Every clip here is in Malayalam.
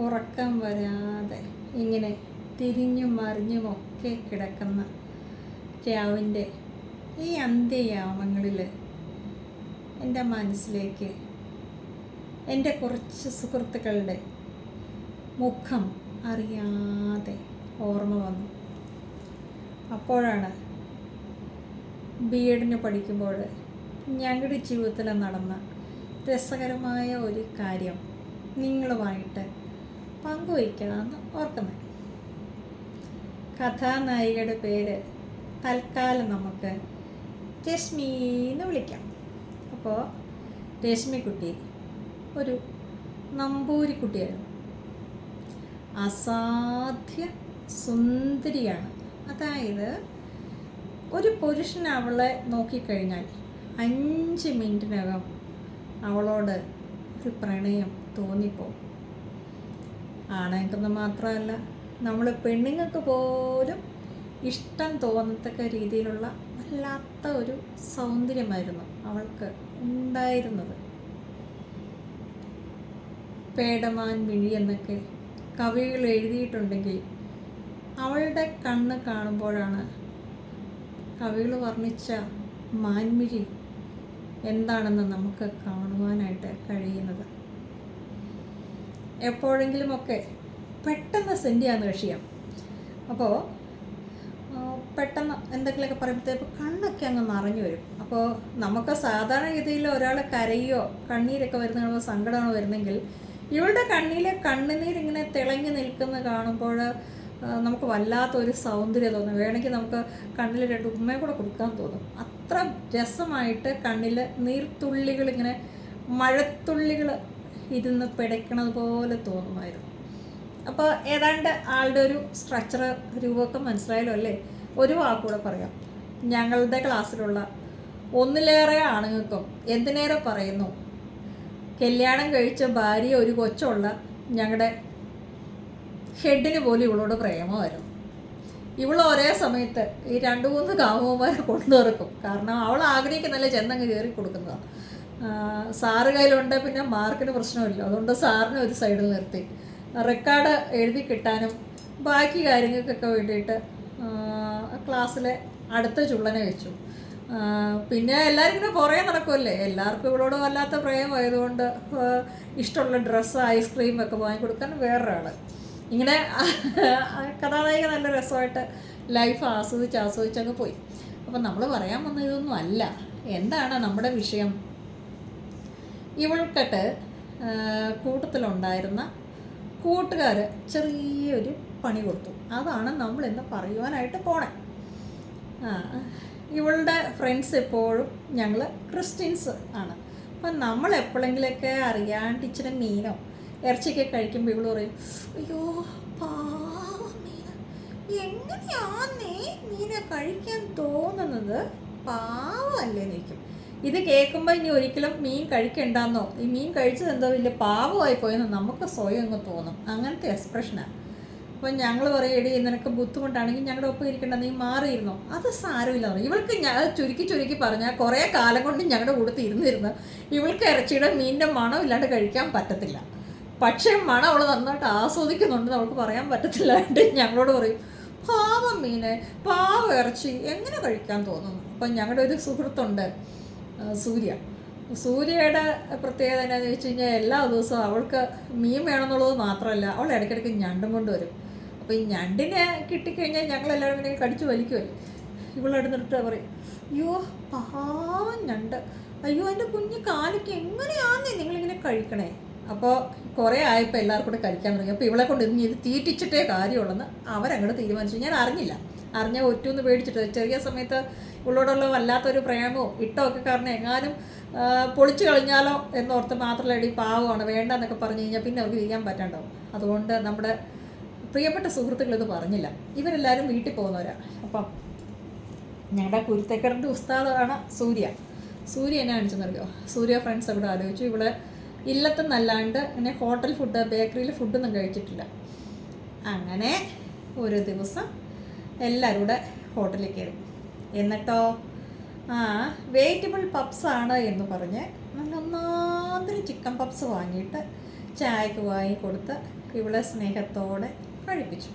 ഉറക്കം വരാതെ ഇങ്ങനെ തിരിഞ്ഞും മറിഞ്ഞും ഒക്കെ കിടക്കുന്ന രാവിന്റെ ഈ അന്ത്യയാമങ്ങളിൽ എന്റെ മനസ്സിലേക്ക് എന്റെ കുറച്ച് സുഹൃത്തുക്കളുടെ മുഖം അറിയാതെ ഓർമ്മ വന്നു. അപ്പോഴാണ് ബി എഡിന് പഠിക്കുമ്പോൾ ഞങ്ങളുടെ ജീവിതത്തിൽ നടന്ന രസകരമായ ഒരു കാര്യം നിങ്ങളുമായിട്ട് പങ്കുവയ്ക്കാമെന്ന് ഓർക്കുന്നത് കഥാനായികയുടെ പേര് തൽക്കാലം നമുക്ക് രശ്മി എന്ന് വിളിക്കാം. അപ്പോൾ രശ്മിക്കുട്ടി ഒരു നമ്പൂരിക്കുട്ടിയായിരുന്നു. അസാധ്യ സുന്ദരിയാണ്. അതായത് ഒരു പുരുഷൻ അവളെ നോക്കിക്കഴിഞ്ഞാൽ അഞ്ച് മിനിറ്റിനകം അവളോട് ഒരു പ്രണയം തോന്നിപ്പോവും ആണുങ്ങൾക്കെന്ന് മാത്രമല്ല നമ്മൾ പെണ്ണുങ്ങൾക്ക് പോലും ഇഷ്ടം തോന്നത്തക്ക രീതിയിലുള്ള വല്ലാത്ത ഒരു സൗന്ദര്യമായിരുന്നു അവൾക്ക് ഉണ്ടായിരുന്നത്. പേടമാൻ മിഴി എന്നൊക്കെ കവികൾ എഴുതിയിട്ടുണ്ടെങ്കിൽ അവളുടെ കണ്ണ് കാണുമ്പോഴാണ് കവികൾ വർണിച്ച മാൻമിഴി എന്താണെന്ന് നമുക്ക് കാണുവാനായിട്ട് കഴിയുന്നത്. എപ്പോഴെങ്കിലുമൊക്കെ പെട്ടെന്ന് സെൻഡ് ചെയ്യാന്ന് വിഷയം. അപ്പോൾ പെട്ടെന്ന് എന്തെങ്കിലുമൊക്കെ പറയുമ്പോഴത്തേക്ക് കണ്ണൊക്കെ അങ്ങ് നിറഞ്ഞു വരും. അപ്പോൾ നമുക്ക് സാധാരണ രീതിയിൽ ഒരാൾ കരയോ കണ്ണീരൊക്കെ വരുന്ന കാണുമ്പോൾ സങ്കടമാണ് വരുന്നെങ്കിൽ ഇവളുടെ കണ്ണിലെ കണ്ണുനീരിങ്ങനെ തിളങ്ങി നിൽക്കുന്ന കാണുമ്പോൾ നമുക്ക് വല്ലാത്തൊരു സൗന്ദര്യം തോന്നും. വേണമെങ്കിൽ നമുക്ക് കണ്ണിൽ രണ്ട് ഉമ്മയും കൂടെ കൊടുക്കാൻ തോന്നും. അത്ര രസമായിട്ട് കണ്ണിൽ നീർത്തുള്ളികൾ ഇങ്ങനെ മഴത്തുള്ളികൾ ഇരുന്ന് പിടയ്ക്കണത് പോലെ തോന്നുമായിരുന്നു. അപ്പോൾ ഏതാണ്ട് ആളുടെ ഒരു സ്ട്രക്ചർ രൂപമൊക്കെ മനസ്സിലായല്ലോ അല്ലേ? ഒരു വാക്കൂടെ പറയാം. ഞങ്ങളുടെ ക്ലാസ്സിലുള്ള ഒന്നിലേറെ ആണുങ്ങൾക്കും എന്തിനേറെ പറയുന്നു? കല്യാണം കഴിച്ച ഭാര്യ ഒരു കൊച്ചുള്ള ഞങ്ങളുടെ ഹെഡിന് പോലും ഇവളോട് പ്രേമമായിരുന്നു. ഇവൾ ഒരേ സമയത്ത് ഈ രണ്ട് മൂന്ന് കാമുകന്മാരെ കൊണ്ടുനിറക്കും കാരണം അവൾ ആഗ്രഹിക്കുന്നല്ലേ ചെന്നങ്ങ് കയറി കൊടുക്കുന്നതാണ് സാറ് കയ്യിലുണ്ട് പിന്നെ മാർക്കിന് പ്രശ്നമില്ല. അതുകൊണ്ട് സാറിനെ ഒരു സൈഡിൽ നിർത്തി. റെക്കോർഡ് എഴുതി കിട്ടാനും ബാക്കി കാര്യങ്ങൾക്കൊക്കെ വേണ്ടിയിട്ട് ക്ലാസ്സിലെ അടുത്ത ചുള്ളനെ വെച്ചു. പിന്നെ എല്ലാവരും ഇങ്ങനെ കുറേ നടക്കുമല്ലേ എല്ലാവർക്കും ഇവളോട് വല്ലാത്ത പ്രേമമായതുകൊണ്ട് ഇഷ്ടമുള്ള ഡ്രസ്സ് ഐസ്ക്രീം ഒക്കെ വാങ്ങിക്കൊടുക്കാൻ വേറൊരാൾ ഇങ്ങനെ കഥാനായിക നല്ല രസമായിട്ട് ലൈഫ് ആസ്വദിച്ച് ആസ്വദിച്ച് അങ്ങ് പോയി. അപ്പം നമ്മൾ പറയാൻ വന്ന ഇതൊന്നും അല്ല. എന്താണ് നമ്മുടെ വിഷയം? ഇവൾക്കിട്ട് കൂട്ടത്തിലുണ്ടായിരുന്ന കൂട്ടുകാർ ചെറിയൊരു പണി കൊടുത്തു. അതാണ് നമ്മൾ ഇന്ന് പറയുവാനായിട്ട് പോണേ. ഇവളുടെ ഫ്രണ്ട്സ് എപ്പോഴും ഞങ്ങൾ ക്രിസ്ത്യൻസ് ആണ്. അപ്പം നമ്മൾ എപ്പോഴെങ്കിലൊക്കെ അറിയാണ്ട് ഇച്ചിരി മീനോ ഇറച്ചിയൊക്കെ കഴിക്കുമ്പോൾ ഇവൾ പറയും അയ്യോ പാവം മീന. എങ്ങനെയാന്നേ മീനെ കഴിക്കാൻ തോന്നുന്നത്? പാവല്ലേ ചോദിക്കും. ഇത് കേൾക്കുമ്പോൾ ഇനി ഒരിക്കലും മീൻ കഴിക്കണ്ടെന്നോ? ഈ മീൻ കഴിച്ചത് എന്തോ വലിയ പാവമായി പോയെന്നോ? നമുക്ക് സ്വയം അങ്ങ് തോന്നും. അങ്ങനത്തെ എക്സ്പ്രഷനാണ് അപ്പോൾ ഞങ്ങൾ പറയും എടി നിനക്ക് ബുദ്ധിമുട്ടാണെങ്കിൽ ഞങ്ങളുടെ ഒപ്പം ഇരിക്കണ്ട. നീ മാറിയിരുന്നോ? അത് സാരമില്ല പറഞ്ഞു ഇവൾക്ക് ഞാൻ ചുരുക്കി ചുരുക്കി പറഞ്ഞാൽ കുറേ കാലം കൊണ്ട് ഞങ്ങളുടെ കൂടെ ഇരുന്നിരുന്ന് ഇവൾക്ക് ഇറച്ചിയുടെ മീനിന്റെ മണം ഇല്ലാണ്ട് കഴിക്കാൻ പറ്റത്തില്ല. പക്ഷേ മണം അവൾ നന്നായിട്ട് ആസ്വദിക്കുന്നുണ്ടെന്ന് അവൾക്ക് പറയാൻ പറ്റത്തില്ലാണ്ട് ഞങ്ങളോട് പറയും പാവം മീനെ പാവം ഇറച്ചി എങ്ങനെ കഴിക്കാൻ തോന്നുന്നു? അപ്പം ഞങ്ങളുടെ ഒരു സുഹൃത്തുണ്ട്. സൂര്യ. സൂര്യയുടെ പ്രത്യേകത എന്താണെന്ന് വെച്ച് കഴിഞ്ഞാൽ എല്ലാ ദിവസവും അവൾക്ക് മീൻ വേണമെന്നുള്ളത് മാത്രമല്ല അവൾ ഇടയ്ക്കിടയ്ക്ക് ഞണ്ടും കൊണ്ടുവരും. അപ്പോൾ ഈ ഞണ്ടിനെ കിട്ടിക്കഴിഞ്ഞാൽ ഞങ്ങളെല്ലാവരും ഇങ്ങനെ കടിച്ചു വലിക്കുമല്ലോ ഇവളെടുത്തിട്ട് പറയും അയ്യോ പാവം ഞണ്ട്. അയ്യോ എന്റെ കുഞ്ഞ് കാലിക്ക് എങ്ങനെയാണെന്നേ നിങ്ങളിങ്ങനെ കഴിക്കണേ? അപ്പോൾ കുറേ ആയപ്പോൾ എല്ലാവർക്കും കൂടെ കഴിക്കാൻ തുടങ്ങി. അപ്പോൾ ഇവളെ കൊണ്ട് ഇനി ഇത് തീറ്റിച്ചിട്ടേ കാര്യമുള്ളെന്ന് അവരങ്ങോട്ട് തീരുമാനിച്ചു. ഞാൻ അറിഞ്ഞില്ല. അറിഞ്ഞ ഒറ്റൊന്ന് പേടിച്ചിട്ട് ചെറിയ സമയത്ത് ഇവളോടുള്ള വല്ലാത്തൊരു പ്രേമവും ഇട്ടമൊക്കെ കാരണം എങ്ങാനും പൊളിച്ചു കളഞ്ഞാലോ എന്നോർത്ത് മാത്രമല്ല എടി പാവമാണ് വേണ്ട എന്നൊക്കെ പറഞ്ഞു കഴിഞ്ഞാൽ പിന്നെ അവർക്ക് ചെയ്യാൻ പറ്റാണ്ടാവും. അതുകൊണ്ട് നമ്മുടെ പ്രിയപ്പെട്ട സുഹൃത്തുക്കൾ ഇത് പറഞ്ഞില്ല. ഇവരെല്ലാവരും വീട്ടിൽ പോകുന്നവരാ. അപ്പം ഞങ്ങളുടെ കുരുത്തേക്കറിന്റെ ഉസ്താദാണ് സൂര്യ. സൂര്യ എന്നെ കാണിച്ചെന്നറിയോ? സൂര്യ ഫ്രണ്ട്സ് അവിടെ ആലോചിച്ചു. ഇവിടെ ഇല്ലത്തെന്നല്ലാണ്ട് ഇങ്ങനെ ഹോട്ടൽ ഫുഡ് ബേക്കറിയിൽ ഫുഡൊന്നും കഴിച്ചിട്ടില്ല. അങ്ങനെ ഒരു ദിവസം എല്ലാവരും കൂടെ ഹോട്ടലിൽ കയറി. എന്നിട്ടോ? ആ വെജിറ്റബിൾ പപ്സ് ആണ് എന്ന് പറഞ്ഞ് നല്ല ഒന്നാന്തരം ചിക്കൻ പപ്സ് വാങ്ങിയിട്ട് ചായക്ക് വാങ്ങി കൊടുത്ത് ഇവളെ സ്നേഹത്തോടെ കഴിപ്പിച്ചു.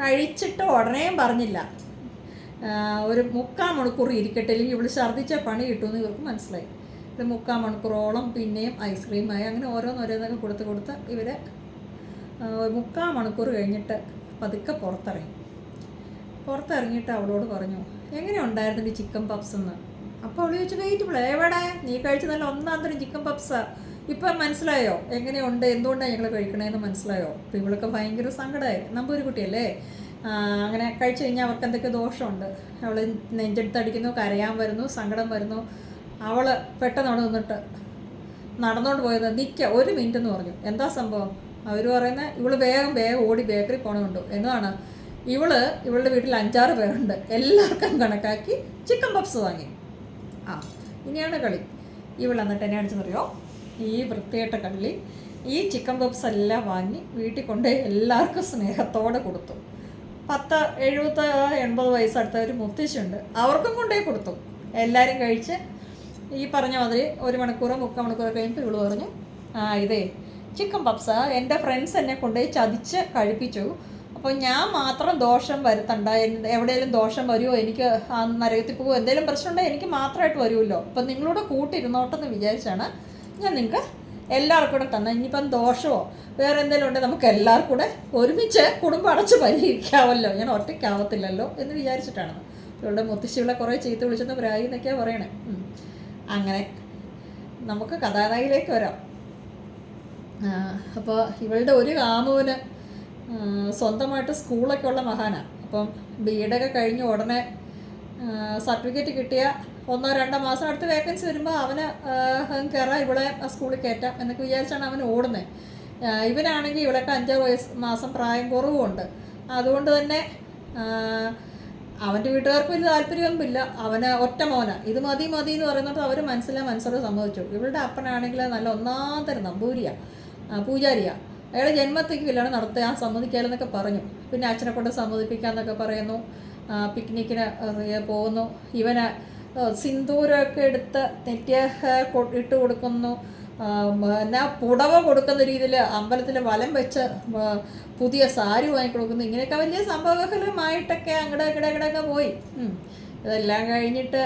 കഴിച്ചിട്ട് ഉടനെയും പറഞ്ഞില്ല. ഒരു മുക്കാൽ മണിക്കൂർ ഇരിക്കട്ടെ അല്ലെങ്കിൽ ഇവിടെ ഛർദ്ദിച്ച പണി കിട്ടുമെന്ന് ഇവർക്ക് മനസ്സിലായി. ഒരു മുക്കാൽ മണിക്കൂറോളം പിന്നെയും ഐസ്ക്രീമായി അങ്ങനെ ഓരോന്നോരോന്നൊക്കെ കൊടുത്ത് കൊടുത്ത് ഇവർ മുക്കാൽ മണിക്കൂർ കഴിഞ്ഞിട്ട് പതുക്കെ പുറത്തിറങ്ങി. പുറത്തിറങ്ങിയിട്ട് അവളോട് പറഞ്ഞു എങ്ങനെ ഉണ്ടായിരുന്നു ചിക്കൻ പപ്സ് എന്ന്? അപ്പോൾ അവൾ ചോദിച്ചു വെയിറ്റ് എവിടെ? നീ കഴിച്ച നല്ല ഒന്നാം തരം ചിക്കൻ പപ്സാ ഇപ്പം മനസ്സിലായോ? എങ്ങനെയുണ്ട്? എന്തുകൊണ്ടാണ് ഞങ്ങൾ കഴിക്കണേന്ന് മനസ്സിലായോ? അപ്പം ഇവളൊക്കെ ഭയങ്കര സങ്കടമായി നമ്പൂരി കുട്ടിയല്ലേ? അങ്ങനെ കഴിച്ചു കഴിഞ്ഞാൽ അവർക്ക് എന്തൊക്കെ ദോഷമുണ്ട്? അവൾ നെഞ്ചെടുത്തടിക്കുന്നു കരയാൻ വരുന്നു സങ്കടം വരുന്നു. അവൾ പെട്ടെന്ന് അവിടെ നിന്നിട്ട് നടന്നുകൊണ്ട് പോയത് നിൽക്കുക ഒരു മിനിറ്റ് എന്ന് പറഞ്ഞു. എന്താ സംഭവം? അവർ പറയുന്നത് ഇവൾ വേഗം വേഗം ഓടി ബേക്കറി പോണമുണ്ട് എന്നതാണ് ഇവൾ ഇവളുടെ വീട്ടിൽ അഞ്ചാറ് പേരുണ്ട്. എല്ലാവർക്കും കണക്കാക്കി ചിക്കൻ പപ്സ് വാങ്ങി. ആ ഇനിയാണ് കളി. ഇവൾ എന്നിട്ട് എന്നെ അടിച്ചെന്നറിയോ ഈ വൃത്തിയായിട്ട കള്ളി ഈ ചിക്കൻ പപ്സ് എല്ലാം വാങ്ങി വീട്ടിൽ കൊണ്ട് എല്ലാവർക്കും സ്നേഹത്തോടെ കൊടുത്തു. പത്ത് എഴുപത് എൺപത് വയസ്സടുത്ത ഒരു മുത്തശ്ശിയുണ്ട്. അവർക്കും കൊണ്ടേ കൊടുത്തു. എല്ലാവരും കഴിച്ച് ഈ പറഞ്ഞ മാതിരി ഒരു മണിക്കൂറോ മുക്കാൽ മണിക്കൂറോ കഴിഞ്ഞിട്ട് ഇവൾ പറഞ്ഞു ആ ഇതേ ചിക്കൻ പപ്സ എന്റെ ഫ്രണ്ട്സ് എന്നെ കൊണ്ടുപോയി ചതിച്ച് കഴിപ്പിച്ചു. അപ്പോൾ ഞാൻ മാത്രം ദോഷം വരുത്തണ്ട എവിടെയെങ്കിലും ദോഷം വരുമോ എനിക്ക് ആ നരകത്തിൽ പോകുമോ എന്തെങ്കിലും പ്രശ്നമുണ്ടെങ്കിൽ എനിക്ക് മാത്രമായിട്ട് വരുമല്ലോ. അപ്പം നിങ്ങളോട് കൂട്ടിരുന്നോട്ടെന്ന് വിചാരിച്ചാണ് ഞാൻ നിങ്ങൾക്ക് എല്ലാവർക്കും കൂടെ തന്നെ ഇനിയിപ്പം ദോഷമോ വേറെ എന്തെങ്കിലും ഉണ്ടെങ്കിൽ നമുക്ക് എല്ലാവർക്കും കൂടെ ഒരുമിച്ച് കുടുംബം അടച്ച് പരിഹരിക്കാമല്ലോ. ഞാൻ ഒറ്റയ്ക്കാവത്തില്ലല്ലോ എന്ന് വിചാരിച്ചിട്ടാണ്. ഇവിടെ മുത്തശ്ശികളെ കുറേ ചീത്ത വിളിച്ചെന്ന് പ്രായി എന്നൊക്കെയാണ് പറയണേ. അങ്ങനെ നമുക്ക് കഥാനായിലേക്ക് വരാം. അപ്പോൾ ഇവളുടെ ഒരു കാമുവിന് സ്വന്തമായിട്ട് സ്കൂളൊക്കെ ഉള്ള മഹാനാണ് അപ്പം ബി എഡൊക്കെ കഴിഞ്ഞ് ഉടനെ സർട്ടിഫിക്കറ്റ് കിട്ടിയ ഒന്നോ രണ്ടോ മാസം അടുത്ത് വേക്കൻസി വരുമ്പോൾ അവന് കയറാം ഇവളെ സ്കൂളിൽ കയറ്റാം എന്നൊക്കെ വിചാരിച്ചാണ് അവൻ ഓടുന്നത് ഇവനാണെങ്കിൽ ഇവളൊക്കെ അഞ്ചോ വയസ്സ് മാസം പ്രായം കുറവുമുണ്ട്. അതുകൊണ്ട് തന്നെ അവന്റെ വീട്ടുകാർക്ക് വലിയ താല്പര്യമൊന്നുമില്ല അവന് ഒറ്റ മോന. ഇത് മതി മതി എന്ന് പറയുന്നത് അവർ മനസ്സിലാ മനസ്സോടെ സമ്മതിച്ചു. ഇവളുടെ അപ്പനാണെങ്കിൽ നല്ല ഒന്നാം തരം നമ്പൂരിയ പൂജാരിയ. അയാളെ ജന്മത്തേക്ക് കല്യാണം ആ സമ്മതിക്കാലെന്നൊക്കെ പറഞ്ഞു. പിന്നെ അച്ഛനെ കൊണ്ട് സമ്മതിപ്പിക്കാന്നൊക്കെ പറയുന്നു. പിക്നിക്കിന് പോകുന്നു. ഇവന് സിന്ദൂരമൊക്കെ എടുത്ത് നെറ്റിയ ഇട്ട് കൊടുക്കുന്നു. എന്നാ പുടവ കൊടുക്കുന്ന രീതിയിൽ അമ്പലത്തിൽ വലം വെച്ച് പുതിയ സാരി വാങ്ങിക്കൊടുക്കുന്നു. ഇങ്ങനെയൊക്കെ വലിയ സംഭവകരമായിട്ടൊക്കെ അങ്ങടെ അങ്ങടെ അങ്ങടെയൊക്കെ പോയി. ഇതെല്ലാം കഴിഞ്ഞിട്ട്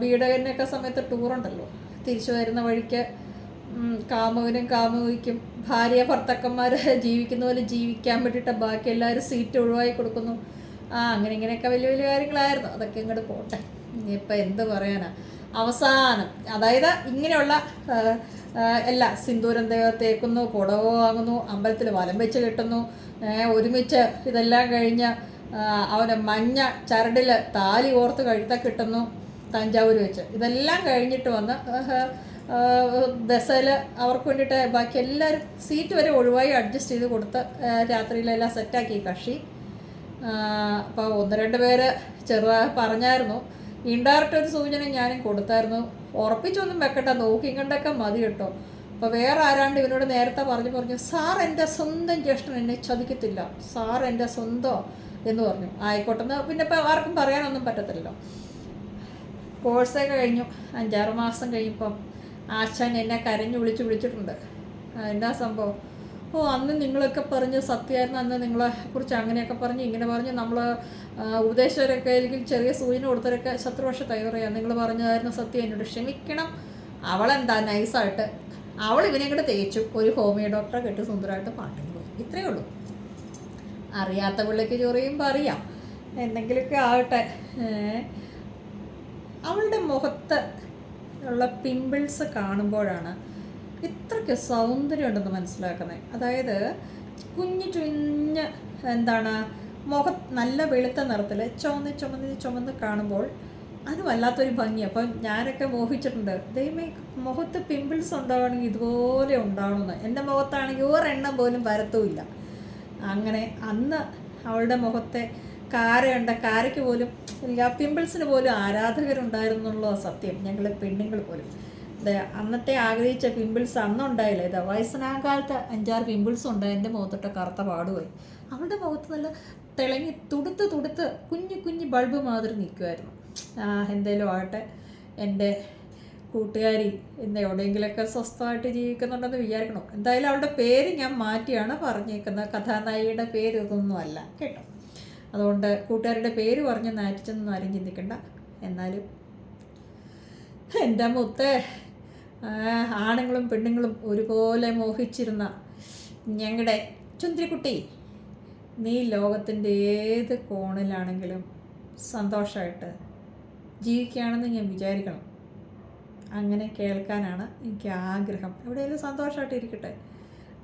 ബീഡകനൊക്കെ സമയത്ത് ടൂറുണ്ടല്ലോ. തിരിച്ചു വരുന്ന വഴിക്ക് കാമുവിനും കാമുവിക്കും ഭാര്യ ഭർത്തക്കന്മാർ ജീവിക്കുന്ന പോലെ ജീവിക്കാൻ വേണ്ടിയിട്ട് ബാക്കി എല്ലാവരും സീറ്റ് ഒഴിവായി കൊടുക്കുന്നു. ആ അങ്ങനെ ഇങ്ങനെയൊക്കെ വലിയ വലിയ കാര്യങ്ങളായിരുന്നു. അതൊക്കെ ഇങ്ങോട്ട് പോട്ടെ. ഇനിയിപ്പോൾ എന്ത് പറയാനാ? അവസാനം അതായത് ഇങ്ങനെയുള്ള എല്ലാ സിന്ദൂരം തേക്കുന്നു കുടവ് വാങ്ങുന്നു അമ്പലത്തിൽ വലം വെച്ച് കെട്ടുന്നു ഒരുമിച്ച് ഇതെല്ലാം കഴിഞ്ഞ് അവന് മഞ്ഞ ചരടിൽ താലി ഓർത്ത് കഴുത്ത കിട്ടുന്നു തഞ്ചാവൂർ വെച്ച്. ഇതെല്ലാം കഴിഞ്ഞിട്ട് വന്ന് ബസ്സിൽ അവർക്ക് വേണ്ടിയിട്ട് ബാക്കി എല്ലാവരും സീറ്റ് വരെ ഒഴിവായി അഡ്ജസ്റ്റ് ചെയ്ത് കൊടുത്ത് രാത്രിയിലെല്ലാം സെറ്റാക്കി കക്ഷി. അപ്പോൾ ഒന്ന് രണ്ട് പേര് ചെറുതായി പറഞ്ഞായിരുന്നു. ഇൻഡയറക്റ്റ് ഒരു സൂചന ഞാനും കൊടുത്തായിരുന്നു. ഉറപ്പിച്ചൊന്നും വെക്കട്ടെ നോക്കി കണ്ടൊക്കെ മതി കേട്ടോ. അപ്പോൾ വേറെ ആരാണ്ട് ഇവനോട് നേരത്തെ പറഞ്ഞു പറഞ്ഞു സാർ എന്റെ സ്വന്തം ജ്യേഷ്ഠൻ എന്നെ ചതിക്കത്തില്ല. സാർ എന്റെ സ്വന്തം എന്ന് പറഞ്ഞു. ആയിക്കോട്ടെന്ന് പിന്നെ ഇപ്പോൾ ആർക്കും പറയാനൊന്നും പറ്റത്തില്ലല്ലോ. കോഴ്സൊക്കെ കഴിഞ്ഞു. അഞ്ചാറ് മാസം കഴിയുമ്പം ആശാൻ എന്നെ കരഞ്ഞു വിളിച്ച് വിളിച്ചിട്ടുണ്ട്. എന്താ സംഭവം? ഓ അന്ന് നിങ്ങളൊക്കെ പറഞ്ഞ് സത്യമായിരുന്നു. അന്ന് നിങ്ങളെ കുറിച്ച് അങ്ങനെയൊക്കെ പറഞ്ഞ് ഇങ്ങനെ പറഞ്ഞ് നമ്മൾ ഉപദേശകരൊക്കെ അല്ലെങ്കിൽ ചെറിയ സൂചന കൊടുത്തവരൊക്കെ ശത്രുപക്ഷ തയ്യാറിയാണ് നിങ്ങൾ പറഞ്ഞതായിരുന്നു സത്യം. എന്നോട് ക്ഷമിക്കണം. അവളെന്താ നൈസായിട്ട്? അവൾ ഇവനെ കൂടെ തേച്ചു. ഒരു ഹോമിയോ ഡോക്ടറെ കെട്ടി സുന്ദരമായിട്ട് പാട്ടും പോയി ഇത്രയേ ഉള്ളൂ. അറിയാത്ത പിള്ളേക്ക് ചൊറിയുമ്പോൾ അറിയാം എന്തെങ്കിലുമൊക്കെ ആവട്ടെ. അവളുടെ മുഖത്ത് ഉള്ള പിമ്പിൾസ് കാണുമ്പോഴാണ് ഇത്രയ്ക്ക് സൗന്ദര്യമുണ്ടെന്ന് മനസ്സിലാക്കുന്നത് അതായത് കുഞ്ഞു ചുഞ്ഞ് എന്താണ് മുഖ നല്ല വെളുത്ത നിറത്തിൽ ചുമന്ന് ചുമന്ന് ചുമന്ന് കാണുമ്പോൾ അത് വല്ലാത്തൊരു ഭംഗി അപ്പം ഞാനൊക്കെ മോഹിച്ചിട്ടുണ്ട്. ദൈവമേ മുഖത്ത് പിമ്പിൾസ് ഉണ്ടാവണമെങ്കിൽ ഇതുപോലെ ഉണ്ടാവണമെന്ന് എന്റെ മുഖത്താണെങ്കിൽ ഒരെണ്ണം പോലും വരത്തുമില്ല. അങ്ങനെ അന്ന് അവളുടെ മുഖത്തെ കാരയുണ്ട കാരയ്ക്ക് പോലും ഇല്ല പിമ്പിൾസിന് പോലും ആരാധകരുണ്ടായിരുന്നുള്ള സത്യം. ഞങ്ങളെ പെണ്ണുങ്ങൾ പോലും. അന്നത്തെ ആഗ്രഹിച്ച പിമ്പിൾസ് അന്നുണ്ടായില്ല. ഇതാ വയസ്സനാകാലത്ത് അഞ്ചാറ് പിമ്പിൾസ് ഉണ്ടായി എന്റെ മുഖത്തൊട്ട് കറുത്ത പാടുമായി അവളുടെ മുഖത്ത് നല്ല തിളങ്ങി തുടുത്ത് തുടുത്ത് കുഞ്ഞു കുഞ്ഞു ബൾബ് മാതിരി നിൽക്കുമായിരുന്നു എന്തേലും ആകട്ടെ എന്റെ കൂട്ടുകാരി ഇന്ന് എവിടെയെങ്കിലുമൊക്കെ സ്വസ്ഥമായിട്ട് ജീവിക്കുന്നുണ്ടെന്ന് വിചാരിക്കണം. എന്തായാലും അവളുടെ പേര് ഞാൻ മാറ്റിയാണ് പറഞ്ഞേക്കുന്നത്. കഥാനായികയുടെ പേര് ഇതൊന്നുമല്ല കേട്ടോ. അതുകൊണ്ട് കൂട്ടുകാരുടെ പേര് പറഞ്ഞ് നാറ്റിച്ചെന്നൊന്നും ആരും ചിന്തിക്കണ്ട. എന്നാലും എന്റെ മുത്തേ ആണുങ്ങളും പെണ്ണുങ്ങളും ഒരുപോലെ മോഹിച്ചിരുന്ന ഞങ്ങളുടെ ചുന്തിരിക്കുട്ടി നീ ലോകത്തിന്റെ ഏത് കോണിലാണെങ്കിലും സന്തോഷമായിട്ട് ജീവിക്കുകയാണെന്ന് ഞാൻ വിചാരിക്കണം. അങ്ങനെ കേൾക്കാനാണ് എനിക്ക് ആഗ്രഹം. എവിടെയെങ്കിലും സന്തോഷമായിട്ട് ഇരിക്കട്ടെ.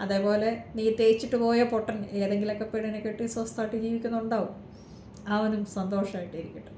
അതേപോലെ നീ തേച്ചിട്ട് പോയ പൊട്ടൻ ഏതെങ്കിലുമൊക്കെ പെണ്ണിനെ കെട്ടി സ്വസ്ഥമായിട്ട് ജീവിക്കുന്നുണ്ടാവും. അവനും സന്തോഷമായിട്ട് ഇരിക്കട്ടെ.